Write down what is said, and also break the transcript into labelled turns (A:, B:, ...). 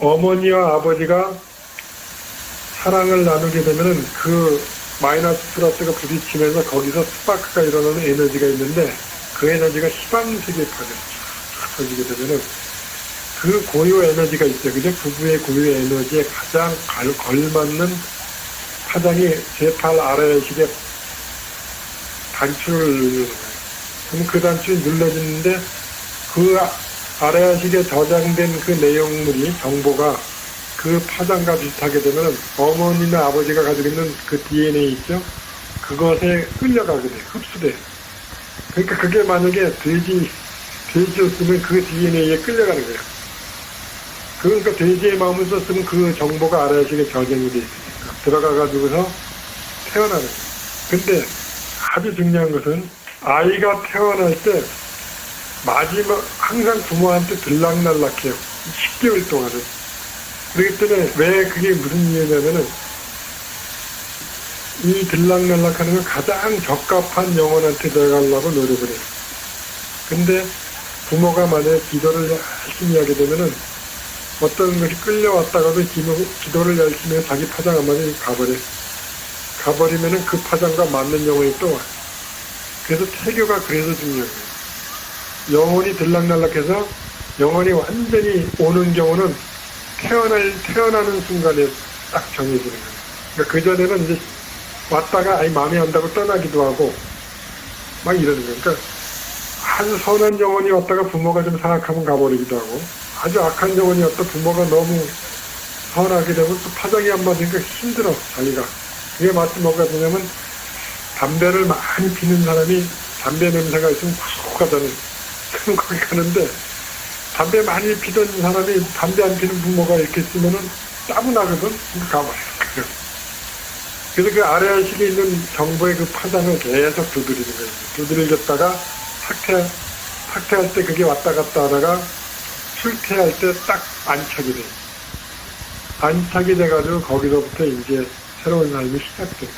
A: 어머니와 아버지가 사랑을 나누게 되면은 그 마이너스 플러스가 부딪히면서 거기서 스파크가 일어나는 에너지가 있는데 그 에너지가 쫙 터지게 되면은 그 고유 에너지가 있죠. 그죠? 부부의 고유 에너지에 가장 갈- 걸맞는 파장이 제8 아래식의 단추를 누르는 거예요. 그럼 그 단추를 눌러지는데 그 아래식에 저장된 그 내용물이 정보가 그 파장과 비슷하게 되면 어머니나 아버지가 가지고 있는 그 DNA 있죠? 그것에 끌려가게 돼, 흡수돼. 그러니까 그게 만약에 돼지, 돼지였으면 그 DNA에 끌려가는 거예요. 그러니까 돼지의 마음을 썼으면 그 정보가 아래식에 저장이 돼 있으니까 들어가가지고서 태어나는 거예요. 근데 아주 중요한 것은 아이가 태어날 때 마지막 항상 부모한테 들락날락해요. 10개월 동안은. 그렇기 때문에 왜 그게 무슨 이유냐면은 이 들락날락하는 건 가장 적합한 영혼한테 들어가려고 노력을 해요. 근데 부모가 만약에 기도를 열심히 하게 되면은 어떤 것이 끌려왔다가도 기도, 기도를 열심히 해서 자기 파장 한 마디 가버려. 가버리면은 그 파장과 맞는 영혼이 또 와요. 그래서 태교가 그래서 중요해요. 영혼이 들락날락해서 영혼이 완전히 오는 경우는 태어날, 태어나는 순간에 딱 정해지는 거예요. 그러니까 그 전에는 이제 왔다가 아이 마음에 안다고 떠나기도 하고 막 이러는 거예요. 그러니까 아주 선한 영혼이 왔다가 부모가 좀 사악하면 가버리기도 하고 아주 악한 영혼이 왔다 부모가 너무 선하게 되면 또 파장이 안 맞으니까 힘들어 자기가 그게 마치 뭐가 되냐면 담배를 많이 피는 사람이 담배 냄새가 있으면 구수하다는 그런 거기 가는데 담배 많이 피던 사람이 담배 안 피는 부모가 이렇게 있으면은 따분하거든 가버려요 그래서 그 아래식에 있는 정보의 그 파장을 계속 두드리는 거예요 두드리겠다가 삭퇴, 삭퇴할 때 그게 왔다 갔다 하다가 출퇴할 때 딱 안착이 돼. 안착이 돼가지고 거기서부터 이제 새로운 삶이 시작돼요.